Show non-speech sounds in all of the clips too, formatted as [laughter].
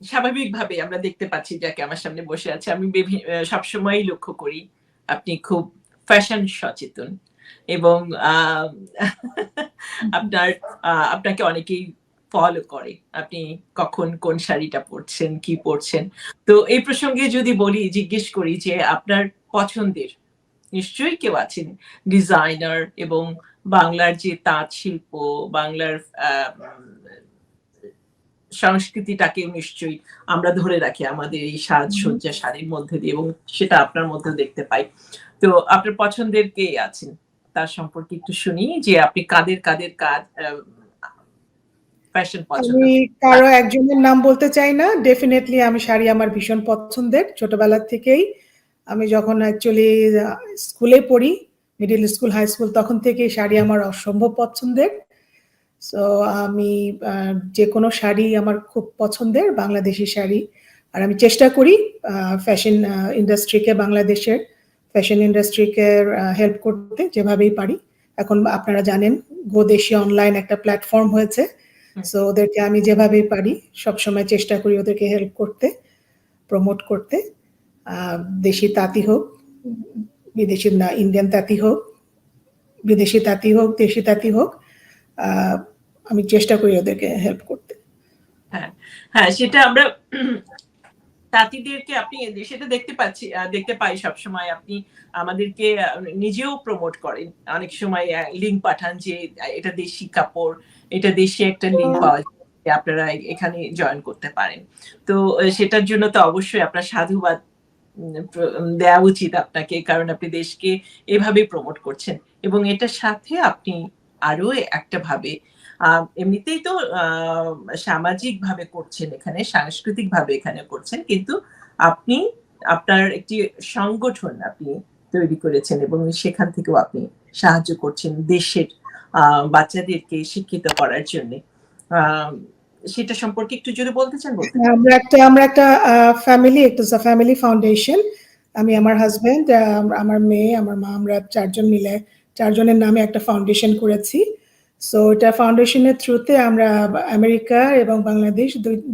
স্বাভাবিকভাবে আমরা দেখতে পাচ্ছি যাকে আমার সামনে বসে আছে। আমি সবসময়ই লক্ষ্য করি আপনি খুব ফ্যাশন সচেতন এবং [laughs] আপনার আপনাকে অনেকেই ফলো করে। আপনি কখন কোন শাড়িটা পরছেন কি পরছেন? তো এই প্রসঙ্গে যদি বলি জিজ্ঞেস করি যে আপনার পছন্দের নিশ্চয়ই কেউ আছেন ডিজাইনার এবং বাংলার যে তাঁত শিল্প বাংলার আহ, সংস্কৃতিটাকে নিশ্চয়ই আমরা ধরে রাখি আমাদের এই সাজসজ্জা শাড়ির মধ্যে দিয়ে এবং সেটা আপনার মধ্যে দেখতে পাই। তো আপনার পছন্দের কে আছেন? তার সম্পর্কে একটু শুনি যে আপনি কাদের কাদের কাজ ফ্যাশন পছন্দ আমি কারও একজনের নাম বলতে চাই না। ডেফিনেটলি আমি শাড়ি আমার ভীষণ পছন্দের। ছোটবেলা থেকেই আমি যখন অ্যাকচুয়ালি স্কুলে পড়ি মিডিল স্কুল হাই স্কুল তখন থেকেই শাড়ি আমার অসম্ভব পছন্দের। সো আমি যে কোনো শাড়ি আমার খুব পছন্দের বাংলাদেশি শাড়ি। আর আমি চেষ্টা করি ফ্যাশন ইন্ডাস্ট্রিকে বাংলাদেশের ফ্যাশন ইন্ডাস্ট্রিকে হেল্প করতে যেভাবেই পারি। এখন আপনারা জানেন গোদেশি অনলাইন একটা প্ল্যাটফর্ম হয়েছে। সো ওদেরকে আমি যেভাবেই পারি সবসময় চেষ্টা করি ওদেরকে হেল্প করতে প্রমোট করতে। দেশি তাঁতি হোক বিদেশি না ইন্ডিয়ান তাঁতি হোক বিদেশি তাঁতি হোক দেশি তাঁতি হোক আমি চেষ্টা করি ওদেরকে হেল্প করতে। হ্যাঁ হ্যাঁ সেটা আমরা তাঁতিদেরকে আপনি সেটা দেখতে পাচ্ছি দেখতে পাই সব সময় আপনি আমাদেরকে নিজেও প্রমোট করেন। অনেক সময় লিঙ্ক পাঠান যে এটা দেশি কাপড় এটা দেশি একটা লিঙ্ক পাওয়া যায় আপনারা এখানে জয়েন করতে পারেন। তো সেটার জন্য তো অবশ্যই আপনার সাধুবাদ দেওয়া উচিত আপনাকে কারণ আপনি দেশকে এভাবে প্রমোট করছেন। এবং এটার সাথে আপনি আরও একটা ভাবে। এমনিতেই তো সামাজিক ভাবে করছেন এখানে সাংস্কৃতিক ভাবে এখানে করছেন, কিন্তু আপনি, আপনার একটি সংগঠন আপনি তৈরি করেছেন এবং সেখান থেকেও আপনি সাহায্য করছেন দেশের বাচ্চাদেরকে শিক্ষিত করার জন্য। সেটা সম্পর্কে একটু যদি বলতে চান আমরা একটা আমরা একটা ফ্যামিলি একটা ফ্যামিলি ফাউন্ডেশন আমি, আমার হাজবেন্ড আমার মেয়ে, আমার মা, আমরা চারজন মিলে চারজনের নামে একটা ফাউন্ডেশন করেছি। সো এটা ফাউন্ডেশনের থ্রুতে আমরা আমেরিকা এবং বাংলাদেশ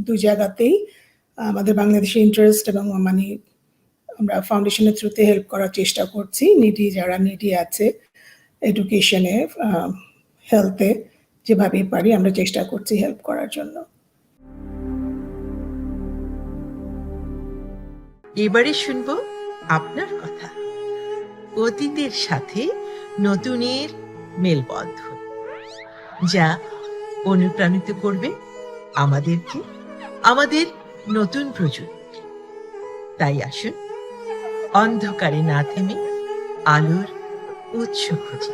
দুই জায়গাতেই, আমাদের বাংলাদেশে ইন্টারেস্ট এবং মানে আমরা ফাউন্ডেশনের থ্রুতে হেল্প করার চেষ্টা করছি নিডি যারা নিডি আছে এডুকেশনে হেলথে যেভাবেই পারি আমরা চেষ্টা করছি হেল্প করার জন্য। এবারে শুনব আপনার কথা। অতীতের সাথে নতুনের মেলবন্ধ যা অনুপ্রাণিত করবে আমাদেরকে, আমাদের নতুন প্রযুক্তি তাই আসুন, অন্ধকারে না থেমে আলোর উৎস খুঁজি।